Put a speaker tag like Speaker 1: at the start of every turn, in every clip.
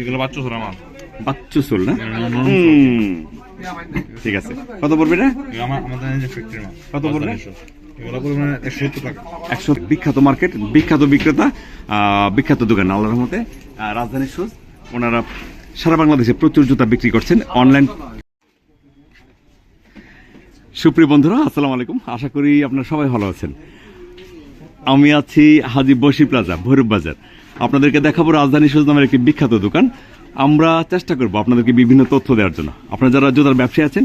Speaker 1: এগুলো বাচ্চা
Speaker 2: চুল না। ঠিক আছে। কত পড়বে না
Speaker 1: আমাদের ফ্যাক্টরি মাল।
Speaker 2: কত পড়বে?
Speaker 1: একশো। টাকা।
Speaker 2: একশো বিখ্যাত মার্কেট বিখ্যাত বিক্রেতা বিখ্যাত দোকান আল্লাহর রহমতে। ওনারা সারা বাংলাদেশে প্রচুর জুতা বিক্রি করছেন অনলাইন সুপ্রিয় বন্ধুরা আসসালামু আলাইকুম। আশা করি আপনারা সবাই ভালো আছেন। আমি আছি হাজি বসি প্লাজা ভৈরব বাজার। আপনাদেরকে দেখাবো রাজধানী শুজ নামের একটি বিখ্যাত দোকান। আমরা চেষ্টা করব আপনাদেরকে বিভিন্ন তথ্য দেওয়ার জন্য। আপনারা যারা জুতার ব্যবসায়ী আছেন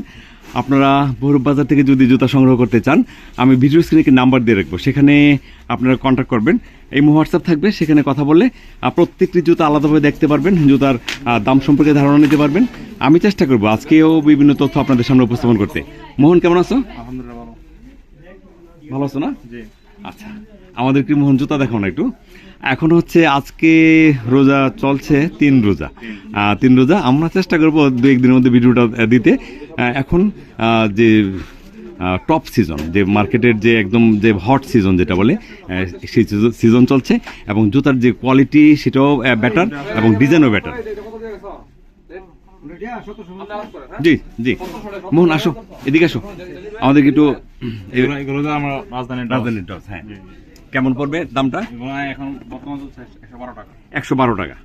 Speaker 2: আপনারা ভৈরব বাজার থেকে যদি জুতা সংগ্রহ করতে চান আমি ভিডিও স্ক্রিনে নাম্বার দিয়ে রাখব। সেখানে আপনারা কন্ট্যাক্ট করবেন। এই হোয়াটসঅ্যাপ থাকবে সেখানে কথা বললে প্রত্যেকটি জুতা আলাদাভাবে দেখতে পারবেন জুতার দাম সম্পর্কে ধারণা নিতে পারবেন। আমি চেষ্টা করব আজকেও বিভিন্ন তথ্য আপনাদের সামনে উপস্থাপন করতে। মোহন কেমন আছো?
Speaker 1: আলহামদুলিল্লাহ ভালো।
Speaker 2: আছো না?
Speaker 1: জি।
Speaker 2: আচ্ছা আমাদের কি মোহন জুতা দেখাও না একটু। এখন হচ্ছে আজকে রোজা চলছে তিন রোজা। তিন। রোজা আমরা চেষ্টা করব দু একদিনের মধ্যে ভিডিওটা দিতে। এখন যে টপ সিজন যে মার্কেটের যে একদম যে হট সিজন যেটা বলে সেই সিজন চলছে এবং জুতার যে কোয়ালিটি সেটাও বেটার এবং ডিজাইনও বেটার জি জি। মোহন আসো এদিকে আসো। আমাদেরকে একটু।
Speaker 1: রাজধানীর
Speaker 2: টস হ্যাঁ। কেমন পড়বে দামটা?
Speaker 1: এখন বর্তমান একশো বারো টাকা।
Speaker 2: একশো বারো টাকা।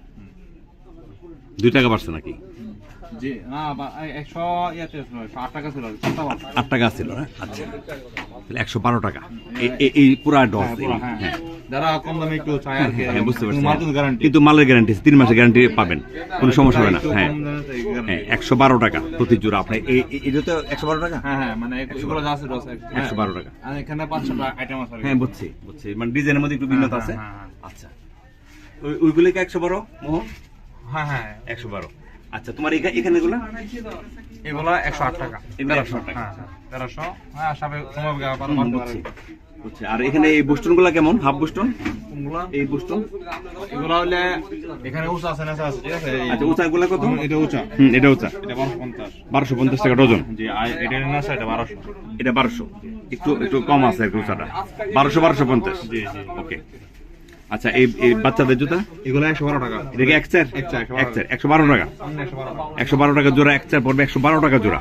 Speaker 2: দুই টাকা বাড়ছে নাকি?
Speaker 1: আট টাকা ছিল
Speaker 2: আট টাকা ছিল না আচ্ছা। তাহলে একশো বারো টাকা। এই- পুরা ডস
Speaker 1: হ্যাঁ, হ্যাঁ, হ্যাঁ। যারা কম দামে একটু চায় আর কি
Speaker 2: হ্যাঁ বুঝতে পারছি।
Speaker 1: গ্যারান্টি
Speaker 2: কিন্তু মালের গ্যারান্টি তিন মাসের গ্যারান্টি পাবেন কোনো সমস্যা হবে না। হ্যাঁ। হ্যাঁ একশো বারো টাকা প্রতি জোড়া আপনি এই এই- এটা তো একশো বারো টাকা?
Speaker 1: হ্যাঁ হ্যাঁ মানে আছে
Speaker 2: একশো বারো টাকা।
Speaker 1: এখানে পাঁচশো আইটেম আছে
Speaker 2: হ্যাঁ বুঝছি বুঝছি। মানে ডিজাইনের মধ্যে একটু ভিন্নতা আছে?
Speaker 1: হ্যাঁ, হ্যাঁ,
Speaker 2: আচ্ছা। ওই- ওইগুলো কি একশো বারো মোহন?
Speaker 1: হ্যাঁ হ্যাঁ।
Speaker 2: একশো বারো। আচ্ছা তোমার এখানে এগুলো
Speaker 1: এগুলো একশো আট টাকা।
Speaker 2: এগুলো 108 টাকা।
Speaker 1: হ্যাঁ হ্যাঁ, তেরোশো হ্যাঁ সাবে
Speaker 2: বুঝছি। আর এখানে এই বুস্টনগুলা কেমন? হাফ বুস্টন এই বুস্টন
Speaker 1: এগুলো হলে এখানে উঁচা আছে নেচা আছে ঠিক আছে?
Speaker 2: আচ্ছা উঁচা গুলা কত
Speaker 1: এটা উঁচা।
Speaker 2: হুম এটা উঁচা।
Speaker 1: এটা বারোশো পঞ্চাশ।
Speaker 2: বারোশো পঞ্চাশ টাকা ডজন?
Speaker 1: জি এটা নেচা এটা বারোশো।
Speaker 2: এটা বারোশো। একটু একটু কম আছে আর উঁচাটা। বারোশো বারোশো পঞ্চাশ।
Speaker 1: জি জি।
Speaker 2: ওকে। আচ্ছা এই এই বাচ্চাদের জুতা?
Speaker 1: এগুলো একশো বারো টাকা।
Speaker 2: এটা এক চার?
Speaker 1: এক চার, একশো বারো
Speaker 2: টাকা।
Speaker 1: একশো বারো টাকা
Speaker 2: জোড়া এক চার পড়বে একশো বারো টাকা জোড়া।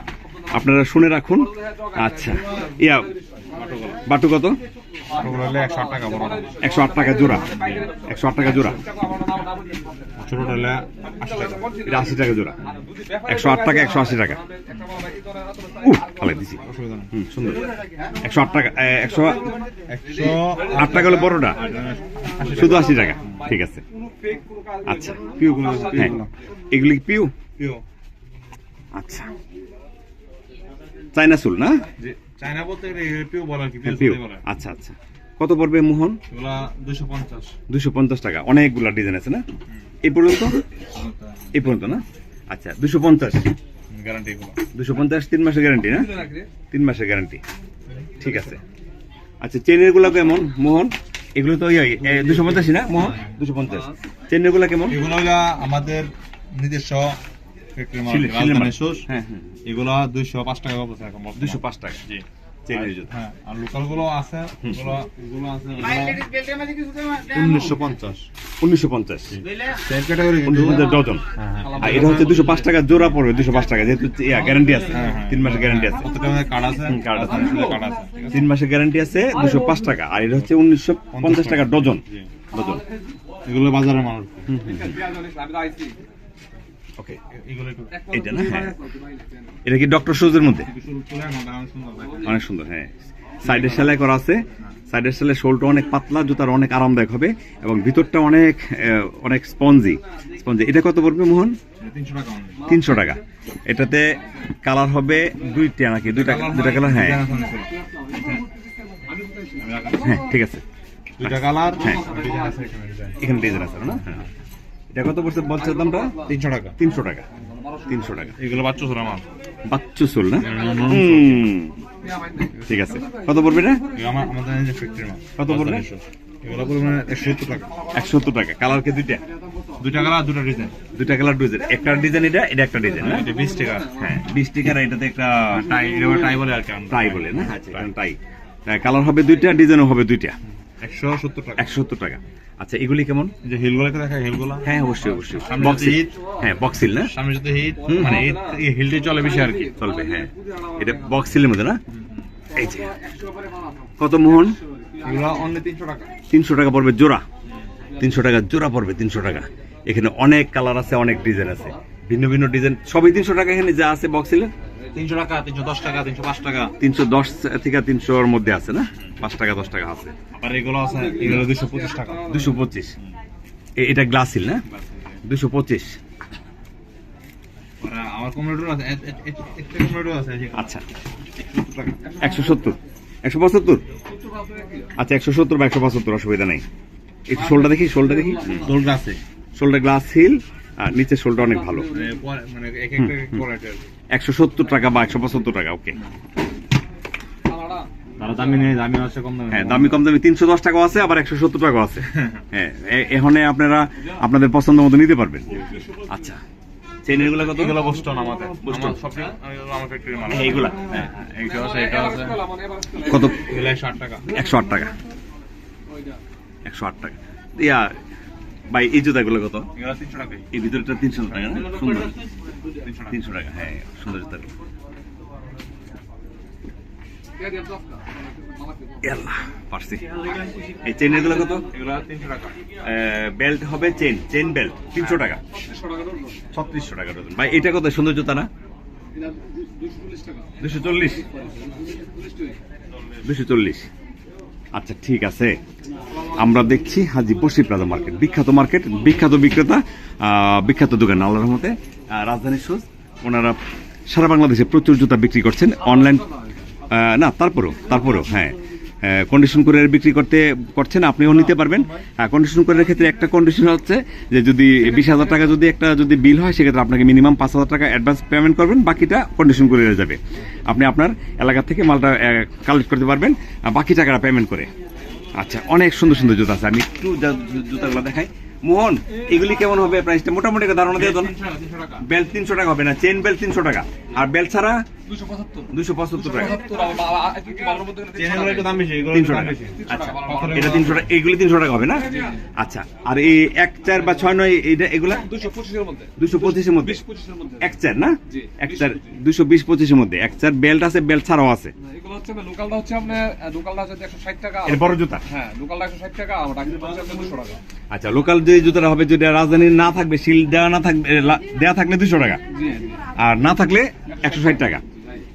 Speaker 2: আপনারা শুনে রাখুন। আচ্ছা। ইয়া বাটু কত?
Speaker 1: একশো আট টাকা
Speaker 2: জোড়া। একশো আট টাকা জোড়া।
Speaker 1: ছোটটা হলে আশি টাকা।
Speaker 2: এটা আশি টাকা জোড়া। একশো আট টাকা একশো আশি টাকা। উহ খালাই দিছি। হুম সুন্দর। একশো আট টাকা একশো
Speaker 1: একশো
Speaker 2: আট টাকা হলে বড়টা? শুধু আশি টাকা। ঠিক আছে। আচ্ছা। হ্যাঁ। এগুলি পিউ?
Speaker 1: পিও
Speaker 2: আচ্ছা। চাইনা চুল না
Speaker 1: চায়না বলতে গেলে পিও বলে কি
Speaker 2: হ্যাঁ, আচ্ছা আচ্ছা। কত পড়বে মোহন?
Speaker 1: দুশো পঞ্চাশ।
Speaker 2: দুশো পঞ্চাশ টাকা। অনেকগুলা ডিজাইন আছে না? এই পর্যন্ত? এই পর্যন্ত না? আচ্ছা দুশো পঞ্চাশ।
Speaker 1: গ্যারান্টি
Speaker 2: দুশো পঞ্চাশ তিন মাসের গ্যারান্টি না? তিন মাসের গ্যারান্টি ঠিক আছে। আচ্ছা চেনেরগুলা কেমন? মোহন? এগুলো তো দুশো পঞ্চাশই না মোহন? দুশো পঞ্চাশ। চেনেরগুলা কেমন?
Speaker 1: এগুলো আমাদের নিজস্ব ফ্যাক্টরি মাল রাজধানী
Speaker 2: মাল। হ্যাঁ হ্যাঁ
Speaker 1: এগুলো দুইশো পাঁচ টাকা এখন জি হ্যাঁ আর লোকালগুলো আছে এগুলো এগুলো আছে উনিশশো পঞ্চাশ
Speaker 2: উনিশশো পঞ্চাশ।
Speaker 1: Same category
Speaker 2: dozen.
Speaker 1: হ্যাঁ হ্যাঁ।
Speaker 2: আর এটা হচ্ছে দুশো পাঁচ টাকা জোড়া পড়বে দুশো পাঁচ টাকা যেহেতু গ্যারান্টি আছে।
Speaker 1: হ্যাঁ, হ্যাঁ।
Speaker 2: তিন মাসের গ্যারান্টি আছে।
Speaker 1: কার্ড আছে
Speaker 2: আছে।
Speaker 1: কার্ড আছে
Speaker 2: মাসের গ্যারান্টি আছে দুশো পাঁচ টাকা। আর এটা হচ্ছে উনিশশো পঞ্চাশ টাকা ডজন। ডজন।
Speaker 1: এগুলো বাজারের মাল।
Speaker 2: ওকে এটা না? হ্যাঁ। এটা কি ডক্টর শুজের মধ্যে? অনেক সুন্দর হ্যাঁ। সাইডের সেলাই করা আছে। সাইডের সেলাই শোলটা অনেক পাতলা জুতার অনেক আরামদায়ক হবে এবং ভিতরটা অনেক অনেক স্পঞ্জি। স্পঞ্জি। এটা কত পড়বে মোহন?
Speaker 1: তিনশো টাকা
Speaker 2: এটাতে কালার হবে দুইটা নাকি? দুইটা দুইটা কালার হ্যাঁ। হ্যাঁ ঠিক আছে।
Speaker 1: দুইটা কালার
Speaker 2: হ্যাঁ।
Speaker 1: এখানে ডিজাইন
Speaker 2: আছে না? হ্যাঁ। এটা কত পড়ছে বলছে দামটা?
Speaker 1: তিনশো টাকা।
Speaker 2: তিনশো টাকা। তিনশো টাকা।
Speaker 1: এগুলো বাচ্চা মাল
Speaker 2: বাচ্চু চুল না? ঠিক আছে। কত পড়বে এটা?
Speaker 1: আমাদের ফ্যাক্টরি মাল
Speaker 2: কত পড়বে?
Speaker 1: একশো টাকা।
Speaker 2: কালার কে দুইটা?
Speaker 1: দুইটা কালার দুটা ডিজাইন।
Speaker 2: দুইটা কালার ডিজাইন। একটা ডিজাইন এটা এটা একটা ডিজাইন না?
Speaker 1: এটা বিশ টাকা।
Speaker 2: হ্যাঁ বিশ টাকার এটাতে একটা
Speaker 1: টাই টাই বলে আর কি
Speaker 2: টাই বলে না? আচ্ছা টাই। কালার হবে দুইটা ডিজাইনও হবে দুইটা।
Speaker 1: একশো সত্তর টাকা।
Speaker 2: একশো সত্তর টাকা। আচ্ছা এগুলি কেমন?
Speaker 1: যে দেখা হিলগুলা?
Speaker 2: হ্যাঁ অবশ্যই অবশ্যই। হ্যাঁ বক্সিল না?
Speaker 1: সামনে সাথে হিট। মানে হিলটি চলে বেশি আর কি।
Speaker 2: চলবে হ্যাঁ। এটা বক্সিলের মধ্যে না? এই যে। কত মোহন?
Speaker 1: এগুলো অনলি তিনশো টাকা।
Speaker 2: তিনশো টাকা পড়বে জোড়া। তিনশো টাকা জোড়া পড়বে তিনশো টাকা। এখানে অনেক কালার আছে অনেক ডিজাইন আছে। ভিন্ন ভিন্ন ডিজাইন সবই তিনশো টাকা এখানে যা আছে বক্সিলের
Speaker 1: তিনশো টাকা তিনশো দশ টাকা তিনশো পাঁচ টাকা।
Speaker 2: তিনশো দশ থেকে তিনশোর মধ্যে আছে না? পাঁচ টাকা দশ টাকা আছে।
Speaker 1: আর এগুলো আছে এগুলো দুশো পঁচিশ টাকা।
Speaker 2: দুশো পঁচিশ। এটা গ্লাসিল না? দুশো পঁচিশ।
Speaker 1: আমার কম্পিউটার আছে এ- এ- এ- একটা কম্পিউটার আছে
Speaker 2: আচ্ছা। একশো সত্তর। একশো পঁচাত্তর? আচ্ছা একশো সত্তর বা একশো পঁচাত্তর অসুবিধা নেই। একটু শোলটা দেখি শোলটা দেখি।
Speaker 1: দোলটা আছে।
Speaker 2: শোলটা গ্লাস হিল আর নিচের শোলটা অনেক ভালো।
Speaker 1: মানে মানে এক একটা কোয়ালিটি
Speaker 2: একশো সত্তর টাকা বা একশো পঁচাত্তর টাকা ওকে
Speaker 1: তারা দামি নেই দামি আছে কম দামি
Speaker 2: হ্যাঁ দামি কম দামি তিনশো দশ টাকাও আছে আবার একশো সত্তর টাকাও আছে। হ্যাঁ এখানে আপনারা আপনাদের পছন্দ মতো নিতে পারবেন। আচ্ছা চেনেরগুলো কত?
Speaker 1: এগুলো বোস্টন আমাদের।
Speaker 2: বোস্টন।
Speaker 1: আমার আমার ফ্যাক্টরি মাল
Speaker 2: এইগুলা?
Speaker 1: হ্যাঁ এইটা আছে এটা আছে।
Speaker 2: কত?
Speaker 1: এগুলো ষাট টাকা।
Speaker 2: একশো আট টাকা। একশো আট টাকা। ইয়া ভাই এই জুতাগুলো কত?
Speaker 1: তিনশো টাকা।
Speaker 2: এই ভিতরটা তিনশো টাকা না? সুন্দর।
Speaker 1: তিনশো টাকা
Speaker 2: তিনশো টাকা। হ্যাঁ সুন্দর জুতা। পারছি। এই চেনের কত?
Speaker 1: টাকা।
Speaker 2: বেল্ট হবে চেন চেন বেল্ট তিনশো টাকা। ছত্রিশশো টাকা ডজন। ভাই এটা কত? সুন্দর জুতা না? দুশো চল্লিশ দুশো চল্লিশ। আচ্ছা ঠিক আছে। আমরা দেখছি হাজি শিবরাজা মার্কেট, বিখ্যাত মার্কেট, বিখ্যাত বিক্রেতা বিখ্যাত দোকান আল্লাহ রহমতে। রাজধানী সুজ ওনারা সারা বাংলাদেশে প্রচুর জুতা বিক্রি করছেন অনলাইন না, তারপরও তারপরও হ্যাঁ। কন্ডিশন করে বিক্রি করতে করছেন আপনিও নিতে পারবেন। কন্ডিশন করার ক্ষেত্রে একটা কন্ডিশন হচ্ছে যে যদি বিশ হাজার টাকা যদি একটা যদি বিল হয় সেক্ষেত্রে আপনাকে মিনিমাম পাঁচ হাজার টাকা অ্যাডভান্স পেমেন্ট করবেন বাকিটা কন্ডিশন করে যাবে। আপনি আপনার এলাকা থেকে মালটা কালেক্ট করতে পারবেন আর বাকি টাকাটা পেমেন্ট করে। আচ্ছা অনেক সুন্দর সুন্দর জুতা আছে। আমি একটু জুতাগুলো দেখাই। মোহন এগুলি কেমন হবে প্রাইসটা মোটামুটি ধারণা দিয়ে দাও না
Speaker 1: তিনশো টাকা।
Speaker 2: বেল্ট তিনশো টাকা হবে না চেন বেল্ট তিনশো টাকা। আর বেল্ট ছাড়া আচ্ছা এটা তিনশো টাকা এইগুলি তিনশো টাকা হবে না? আচ্ছা আর এই এক চার বা ছয় নয় এইটা এগুলা?
Speaker 3: দুশো পঁচিশের মধ্যে।
Speaker 2: এক চার না? এক চার দুশো বিশ পঁচিশের মধ্যে। এক চার বেল্ট আছে বেল্ট ছাড়াও আছে।
Speaker 3: লোকালটা হচ্ছে লোকালটা হচ্ছে একশো ষাট টাকা।
Speaker 2: বড় জুতা?
Speaker 3: হ্যাঁ লোকালটা একশো ষাট টাকা
Speaker 2: আচ্ছা লোকাল যে জুতাটা হবে যেটা রাজধানীর না থাকবে শিল দেওয়া না থাকবে দেওয়া থাকলে দুশো টাকা। আর না থাকলে একশো ষাট টাকা।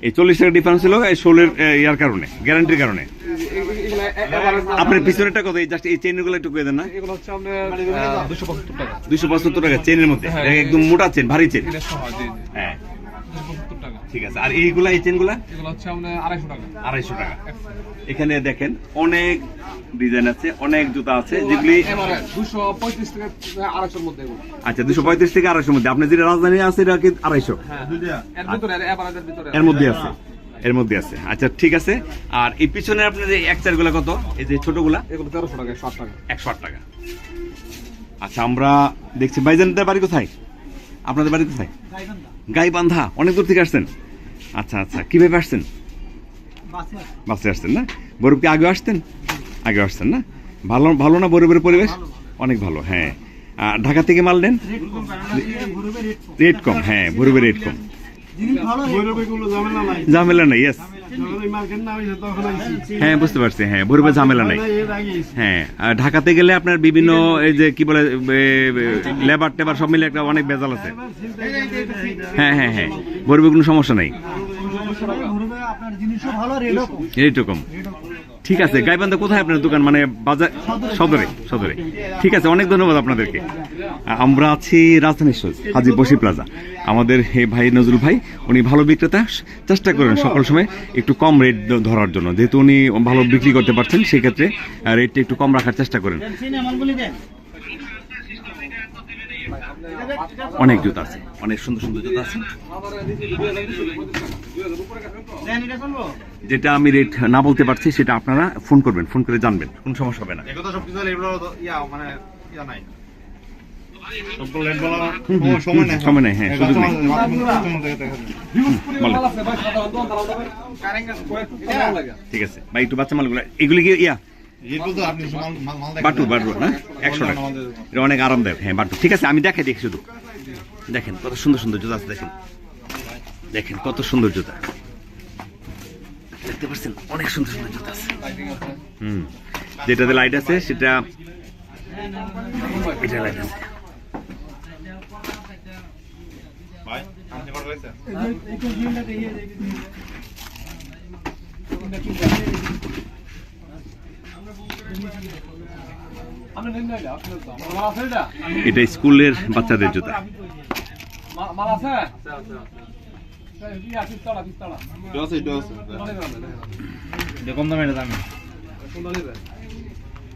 Speaker 2: এই চল্লিশ টাকা ডিফারেন্স ছিল এই ষোলের ইয়ার কারণে গ্যারান্টির কারণে। আপনার পিছনেরটা কত? এই জাস্ট এই চেনগুলো একটু করে দেন না।
Speaker 3: এগুলো হচ্ছে আপনার দুশো পঁচাত্তর টাকা।
Speaker 2: চেনের মধ্যে
Speaker 3: হ্যাঁ,
Speaker 2: একদম মোটা চেন ভারী চেন হ্যাঁ।
Speaker 3: টাকা।
Speaker 2: ঠিক আছে আর এইগুলা এই চেনগুলা
Speaker 3: এগুলো হচ্ছে আপনার আড়াইশো টাকা।
Speaker 2: আড়াইশো টাকা। এখানে দেখেন অনেক ডিজাইন আছে অনেক জুতা আছে যেগুলি আচ্ছা দুশো পঁয়ত্রিশ থেকে আড়াইশোর মধ্যে। আপনার যেটা রাজধানী আছে এটা কি আড়াইশো?
Speaker 3: হ্যাঁ এর ভিতরে এভারেজের ভিতরে
Speaker 2: এর মধ্যে আছে। এর মধ্যে আছে। আচ্ছা ঠিক আছে। আর এই পিছনে আপনার এই এক চারগুলা কত? এই যে ছোটগুলা?
Speaker 3: এগুলো তেরোশো টাকা একশো আট টাকা।
Speaker 2: একশো আট টাকা। আচ্ছা আমরা দেখছি ভাইজানদের বাড়ি কোথায়? আপনাদের বাড়ি কোথায়? গাইবান্ধা। অনেক দূর থেকে আসছেন? আচ্ছা আচ্ছা। কীভাবে আসছেন? বাসে আসছেন না? বরফ কি আগে আসতেন? আগে আসছেন না? ভালো ভালো না বরফের পরিবেশ? অনেক ভালো হ্যাঁ। আর ঢাকা থেকে মাল নেন? রেট কম হ্যাঁ বরফের রেট কম। ঝামেলা নাই। ইয়েস হ্যাঁ বুঝতে পারছি হ্যাঁ বরফের ঝামেলা নাই। হ্যাঁ আর ঢাকাতে গেলে আপনার বিভিন্ন এই যে কি বলে লেবার টেবার সব মিলে একটা অনেক বেজাল আছে। হ্যাঁ হ্যাঁ হ্যাঁ বরফে কোনো সমস্যা নাই।
Speaker 4: আপনার
Speaker 2: ঠিক আছে, গাইবান্ধা কোথায় আপনার দোকান? মানে বাজার সদরে সদরে। ঠিক আছে, অনেক ধন্যবাদ আপনাদেরকে। আমরা আছি রাজধানী হাজি বসি প্লাজা। আমাদের হে ভাই নজরুল ভাই, উনি ভালো বিক্রেতা। চেষ্টা করেন সকল সময় একটু কম রেট ধরার জন্য। যেহেতু উনি ভালো বিক্রি করতে পারছেন, সেক্ষেত্রে রেটটা একটু কম রাখার চেষ্টা করেন। অনেক জুতা আছে অনেক সুন্দর সুন্দর জুতা আছে। যেটা আমি রেট না বলতে পারছি সেটা আপনারা ফোন করবেন ফোন করে জানবেন কোনো সমস্যা হবে না।
Speaker 1: এগুলো সব কিছু এগুলো তো ইয়া মানে ইয়া নাই। সবগুলো রেট বলা সময়- সময় নেই
Speaker 2: হ্যাঁ, সুযোগ নেই। ঠিক আছে ভাই একটু বাচ্চা মালগুলো এগুলি কি ইয়া? বাটু বাটু না একশো টাকা এটা অনেক আরামদায়ক হ্যাঁ বাটু ঠিক আছে আমি দেখে দেখি শুধু দেখেন কত সুন্দর সুন্দর জুতা আছে দেখেন দেখেন কত সুন্দর জুতা দেখতে পাচ্ছেন অনেক সুন্দর সুন্দর জুতা আছে
Speaker 3: আছে
Speaker 2: হুম যেটাতে লাইট আছে সেটা এটা লাইট আছে
Speaker 1: ভাই আপনি কত হয়েছে
Speaker 3: আপনি নেন না এটা,
Speaker 2: স্কুলের বাচ্চাদের জুতা।
Speaker 1: এটা আছে এটা আছে
Speaker 3: কোনটা নেবেন আপনি? দেখেন।
Speaker 1: এটা কম দামে এটা দামি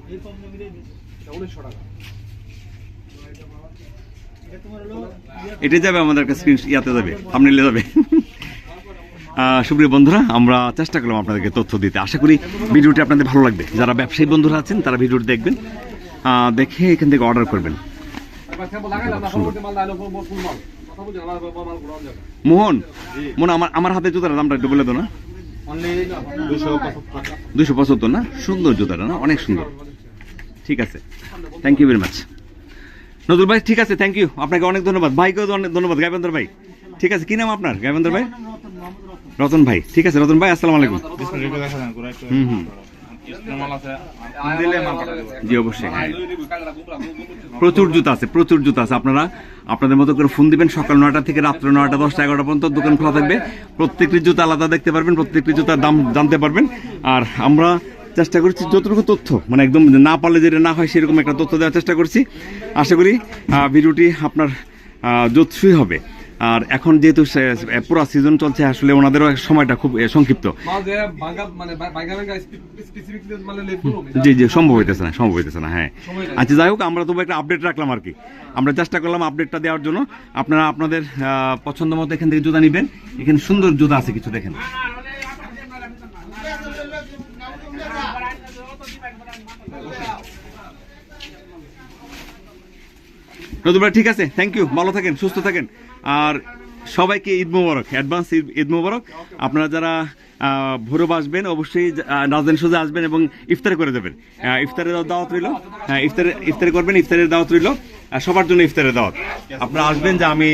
Speaker 3: এটা 1900 টাকা।
Speaker 2: এটা যাবে আমাদের কাছে স্ক্রিন ইয়াতে যাবে থামনেলে যাবে সুপ্রিয় বন্ধুরা, আমরা চেষ্টা করলাম আপনাদেরকে তথ্য দিতে। আশা করি ভিডিওটি আপনাদের ভালো লাগবে। যারা ব্যবসায়ী বন্ধুরা আছেন, তারা ভিডিওটি দেখবেন দেখে এখান থেকে অর্ডার করবেন। মোহন মোহন, আমার আমার হাতে জুতার দামটা একটু বলে দাও না।
Speaker 1: দুশো পঁচাত্তর
Speaker 2: না? সুন্দর জুতাটা না? অনেক সুন্দর। ঠিক আছে। Thank you very much Nazrul ভাই, ঠিক আছে থ্যাংক ইউ আপনাকে অনেক ধন্যবাদ। ভাইকেও অনেক ধন্যবাদ গাইবেন্দর ভাই। ঠিক আছে কি নাম আপনার? গাইবেন্দর ভাই? রতন ভাই ঠিক আছে রতন ভাই আসসালামু আলাইকুম। হুম হুম। জি অবশ্যই। প্রচুর জুতা আছে প্রচুর জুতা আছে। আপনারা আপনাদের মতো করে ফোন দিবেন সকাল নয়টা থেকে রাত্র নয়টা দশটা এগারোটা পর্যন্ত দোকান খোলা থাকবে। প্রত্যেকটি জুতা আলাদা দেখতে পারবেন প্রত্যেকটি জুতার দাম জানতে পারবেন। আর আমরা চেষ্টা করছি যতটুকু তথ্য মানে একদম না পারলে যেটা না হয় সেরকম একটা তথ্য দেওয়ার চেষ্টা করছি। আশা করি ভিডিওটি আপনার আহ, হবে। আর এখন যেহেতু পুরো সিজন চলছে আসলে ওনাদেরও সময়টা খুব সংক্ষিপ্ত।
Speaker 3: মানে মানে
Speaker 2: জি জি সম্ভব হইতেছে না সম্ভব হইতেছে না হ্যাঁ। আচ্ছা যাই হোক আমরা তবু একটা আপডেট রাখলাম আর কি। আমরা চেষ্টা করলাম আপডেটটা দেওয়ার জন্য। আপনারা আপনাদের পছন্দ মতো এখান থেকে জুতা নেবেন। এখানে সুন্দর জুতা আছে কিছু দেখেন। ঠিক আছে থ্যাংক ইউ ভালো থাকেন সুস্থ থাকেন। আর সবাইকে ঈদ মোবারক অ্যাডভান্স ঈদ মোবারক। আপনারা যারা ভোরব আসবেন, অবশ্যই রাজধানী সোজা আসবেন এবং ইফতার করে দেবেন। ইফতারের দাওয়াত রইল। হ্যাঁ ইফতারে, ইফতার করবেন, ইফতারের দাওয়াত রইল। সবার জন্য ইফতারের দাওয়াত। আপনারা আসবেন যে আমি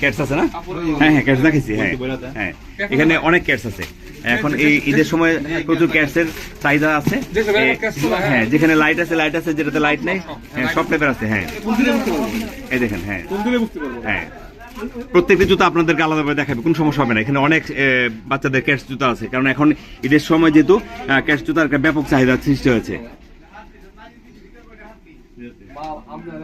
Speaker 2: ক্যাটস আছে না? হ্যাঁ হ্যাঁ ক্যাটস দেখেছি হ্যাঁ। হ্যাঁ এখানে অনেক ক্যাটস আছে। এখন এই ঈদের সময় প্রচুর ক্যাটসের চাহিদা আছে।
Speaker 3: হ্যাঁ।
Speaker 2: হ্যাঁ যেখানে লাইট আছে লাইট আছে যেটাতে লাইট নেই হ্যাঁ সব টাইপের আছে হ্যাঁ। এই দেখেন হ্যাঁ। হ্যাঁ। প্রত্যেকটি জুতো আপনাদেরকে আলাদাভাবে দেখাবে কোনো সমস্যা হবে না। এখানে অনেক বাচ্চাদের ক্যাশ জুতো আছে কারণ এখন ঈদের সময় যেহেতু ক্যাশ জুতার একটা ব্যাপক চাহিদা সৃষ্টি হয়েছে।
Speaker 3: আপনার